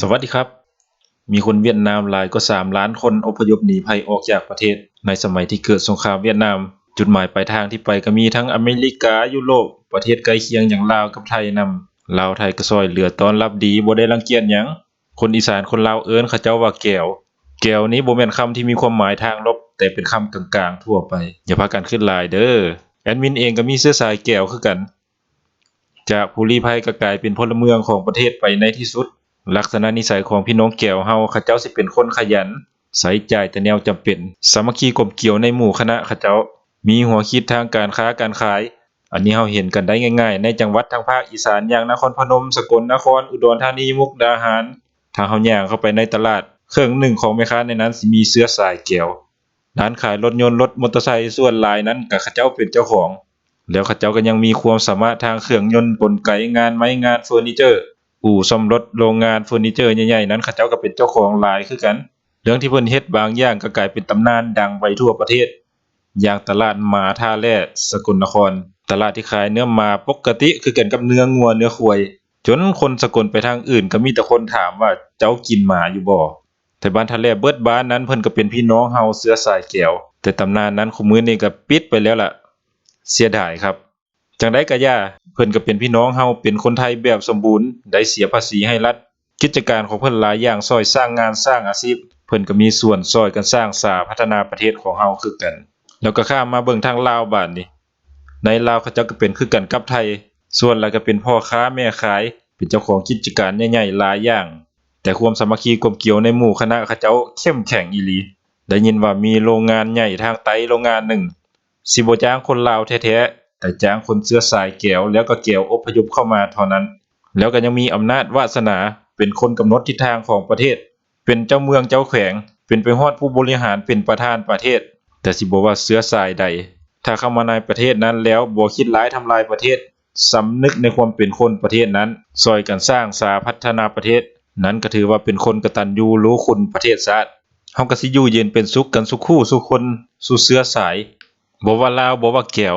สวัสดีครับ มีคนเวียดนามหลายกว่า3ล้านคนอพยพหนีภัยออกจากประเทศ ในสมัยที่เกิดสงครามเวียดนาม จุดหมายปลายทางที่ไปก็มีทั้งอเมริกายุโรปประเทศใกล้เคียงอย่างลาวกับไทยนำลาวไทยก็ซอยเหลือตอนรับดีบ่ได้รังเกียจหยังคนอีสานคนลาวเอิ้นเขาเจ้าว่าแก้วแก้วนี้บ่แม่นคำที่มีความหมายทางลบ แต่เป็นคำกลางๆ ทั่วไป อย่าพากันขึ้นลายเด้อแอดมินเองก็มีเสื้อสายแก้วคือกัน จากผู้ลี้ภัยก็กลายเป็นพลเมืองของประเทศไปในที่สุด ลักษณะนิสัยของพี่น้องแก้วเฮาเขาเจ้าสิเป็นคนขยันใส่ใจแต่แนวจำเป็น สามัคคีกลมเกี่ยวในหมู่คณะเขาเจ้า มีหัวคิดทางการค้าการขาย อันนี้เฮาเห็นกันได้ง่ายๆ ในจังหวัดทางภาคอีสานอย่างนครพนม สกลนคร อุดรธานีมุกดาหาร ถ้าเฮาย่างเข้าไปในตลาด เครื่องหนึ่งของแม่ค้าในนั้นสิมีเสื้อสายแก้วร้านขายรถยนต์รถมอเตอร์ไซค์ส่วนหลายนั้นก็เขาเจ้าเป็นเจ้าของ แล้วเขาเจ้าก็ยังมีความสามารถทางเครื่องยนต์กลไกงานไม้งานเฟอร์นิเจอร์ อู่ซ่อมรถโรงงานเฟอร์นิเจอร์ใหญ่ๆนั้นเขาเจ้าก็เป็นเจ้าของหลายคือกัน เรื่องที่เพิ่นเฮ็ดบางอย่างก็กลายเป็นตำนานดังไปทั่วประเทศ อย่างตลาดหมาท่าแร่สกลนคร ตลาดที่ขายเนื้อหมาปกติคือกันกับเนื้องัวเนื้อควายจนคนสกลไปทางอื่นก็มีแต่คนถามว่าเจ้ากินหมาอยู่บ่แต่บ้านทะเลเบิดบ้านนั้นเพิ่นก็เป็นพี่น้องเฮาเสื้อสายแก้วแต่ตำนานนั้นคุมื้อนี้ก็ปิดไปแล้วล่ะ เสียดายครับ จังได๋ก็ย่าเพิ่นก็เป็นพี่น้องเฮาเป็นคนไทยแบบสมบูรณ์ได้เสียภาษีให้รัฐ กิจการของเพิ่นหลายอย่างซอยสร้างงานสร้างอาชีพเพิ่นก็มีส่วนซอยกันสร้างสาพัฒนาประเทศของเฮาคือกัน แล้วก็ข้ามมาเบิ่งทางลาวบ้านนี่ในลาวเขาเจ้าก็เป็นคือกันกับไทย ส่วนหลายก็เป็นพ่อค้าแม่ขาย เป็นเจ้าของกิจการใหญ่ๆหลายอย่างแต่ความสามัคคีกลมเกี่ยวในหมู่คณะเขาเจ้าเข้มแข็งอีหลี ได้ยินว่ามีโรงงานใหญ่ทางไตโรงงานหนึ่ง สิบจ้างคนลาวแท้ๆ แต่จ้างคนเสื้อสายแก้วแล้วก็แก้วอพยพเข้ามาเท่านั้น แล้วก็ยังมีอำนาจวาสนาเป็นคนกำหนดทิศทางของประเทศ เป็นเจ้าเมืองเจ้าแขวง เป็นไปฮอดผู้บริหารเป็นประธานประเทศ แต่สิบ่ว่าเสื้อสายใด ถ้าเข้ามาในประเทศนั้นแล้วบ่คิดร้ายทำลายประเทศสำนึกในความเป็นคนประเทศนั้นซอยกันสร้างสาพัฒนาประเทศ นั้นก็ถือว่าเป็นคนกตัญญูรู้คุณประเทศชาติเฮาก็สิอยู่เย็นเป็นสุขกันสุขคู่สุขคนสู่เสื้อสายบ่ว่าลาวบ่ว่าแก้ว